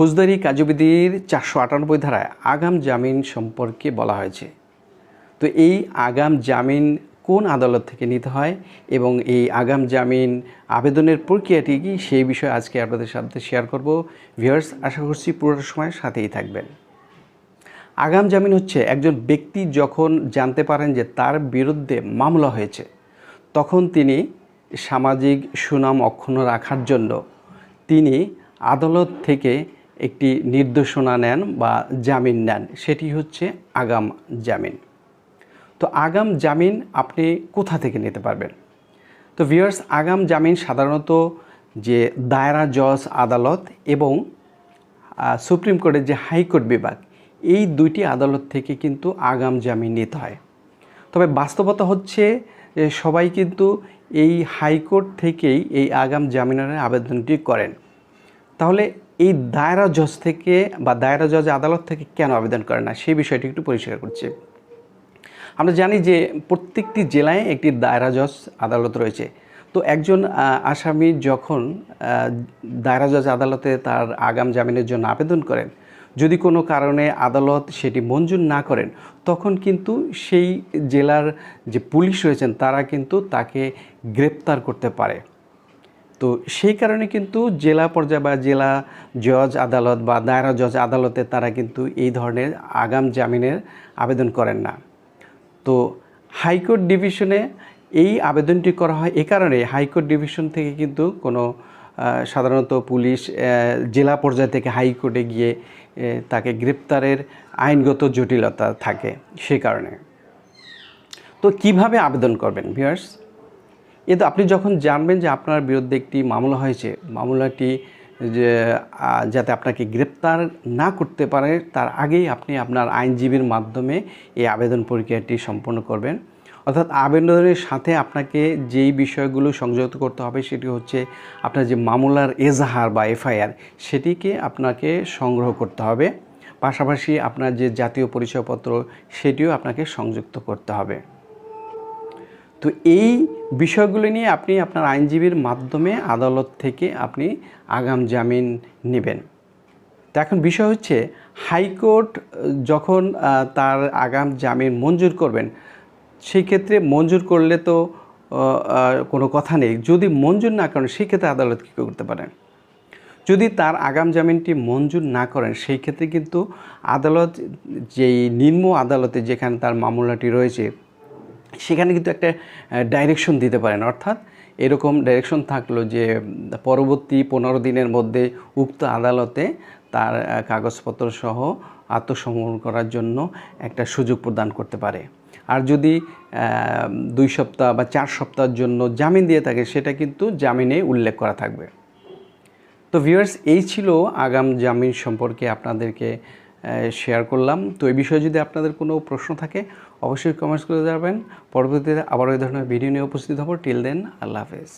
ফৌজদারি কার্যবিধির চারশো আটানব্বই ধারায় আগাম জামিন সম্পর্কে বলা হয়েছে। তো এই আগাম জামিন কোন আদালত থেকে নিতে হয় এবং এই আগাম জামিন আবেদনের প্রক্রিয়াটি কি সেই বিষয়ে আজকে আপনাদের সাথে শেয়ার করব। ভিউয়ার্স আশা করছি পুরোটা সময় সাথেই থাকবেন। আগাম জামিন হচ্ছে একজন ব্যক্তি যখন জানতে পারেন যে তার বিরুদ্ধে মামলা হয়েছে, তখন তিনি সামাজিক সুনাম অক্ষুণ্ণ রাখার জন্য তিনি আদালত থেকে একটি নির্দেশনা নেন বা জামিন নেন, সেটি হচ্ছে আগাম জামিন। তো আগাম জামিন আপনি কোথা থেকে নিতে পারবেন? তো ভিউয়ার্স, আগাম জামিন সাধারণত যে দায়রা, জজ, আদালত এবং সুপ্রিম কোর্টের যে হাইকোর্ট বিভাগ, এই দুইটি আদালত থেকে কিন্তু আগাম জামিন নিতে হয়। তবে বাস্তবতা হচ্ছে সবাই কিন্তু এই হাইকোর্ট থেকেই এই আগাম জামিনের আবেদনটি করেন। তাহলে এই দায়রা জজ থেকে বা দায়রা জজ আদালত থেকে কেন আবেদন করে না? সেই বিষয়টি একটু পরিষ্কার করছি। আমরা জানি যে প্রত্যেকটি জেলায় একটি দায়রা জজ আদালত রয়েছে। তো একজন আসামি যখন দায়রা জজ আদালতে তার আগাম জামিনের জন্য আবেদন করেন, যদি কোনো কারণে আদালত সেটি মঞ্জুর না করেন, তখন কিন্তু সেই জেলার যে পুলিশ রয়েছেন, তারা কিন্তু তাকে গ্রেপ্তার করতে পারে। তো সেই কারণে কিন্তু জেলা পর্যায়ে বা জেলা জজ আদালত বা দায়রা জজ আদালতে তারা কিন্তু এই ধরনের আগাম জামিনের আবেদন করেন না। তো হাইকোর্ট ডিভিশনে এই আবেদনটি করা হয় এ কারণে হাইকোর্ট ডিভিশন থেকে কিন্তু কোনো সাধারণত পুলিশ জেলা পর্যায় থেকে হাইকোর্টে গিয়ে তাকে গ্রেপ্তারের আইনগত জটিলতা থাকে সে কারণে। তো কীভাবে আবেদন করবেন ভিউয়ার্স? এ তো আপনি যখন জানবেন যে আপনার বিরুদ্ধে একটি মামলা হয়েছে, মামলাটি যে যাতে আপনাকে গ্রেপ্তার না করতে পারে, তার আগেই আপনি আপনার আইনজীবীর মাধ্যমে এই আবেদন প্রক্রিয়াটি সম্পন্ন করবেন। অর্থাৎ আবেদনের সাথে আপনাকে যেই বিষয়গুলো সংযুক্ত করতে হবে সেটি হচ্ছে আপনার যে মামলার এজাহার বা এফআইআর, সেটিকে আপনাকে সংগ্রহ করতে হবে। পাশাপাশি আপনার যে জাতীয় পরিচয়পত্র, সেটিও আপনাকে সংযুক্ত করতে হবে। তো এই বিষয়গুলো নিয়ে আপনি আপনার আইনজীবীর মাধ্যমে আদালত থেকে আপনি আগাম জামিন নেবেন। তো এখন বিষয় হচ্ছে, হাইকোর্ট যখন তার আগাম জামিন মঞ্জুর করবেন সেই ক্ষেত্রে মঞ্জুর করলে তো কোনো কথা নেই। যদি মঞ্জুর না করেন সেই ক্ষেত্রে আদালত কী করতে পারেন যদি তার আগাম জামিনটি মঞ্জুর না করেন, সেই ক্ষেত্রে কিন্তু আদালত, যেই নিম্ন আদালতে যেখানে তার মামলাটি রয়েছে সেখানে কিন্তু একটা ডাইরেকশন দিতে পারেন। অর্থাৎ এরকম ডাইরেকশন থাকল যে, পরবর্তী পনেরো দিনের মধ্যে উক্ত আদালতে তার কাগজপত্র সহ আত্মসমর্পণ করার জন্য একটা সুযোগ প্রদান করতে পারে। আর যদি দুই সপ্তাহ বা চার সপ্তাহের জন্য জামিন দিয়ে থাকে, সেটা কিন্তু জামিনে উল্লেখ করা থাকবে। তো ভিউয়ার্স এই ছিল আগাম জামিন সম্পর্কে আপনাদেরকে শেয়ার করলাম। তো এই বিষয়ে যদি আপনাদের কোনো প্রশ্ন থাকে, অবশ্যই কমেন্টস করে যাবেন পরবর্তীতে আবার ওই ধরনের ভিডিও নিয়ে উপস্থিত হব। টিল দেন আল্লাহ হাফেজ।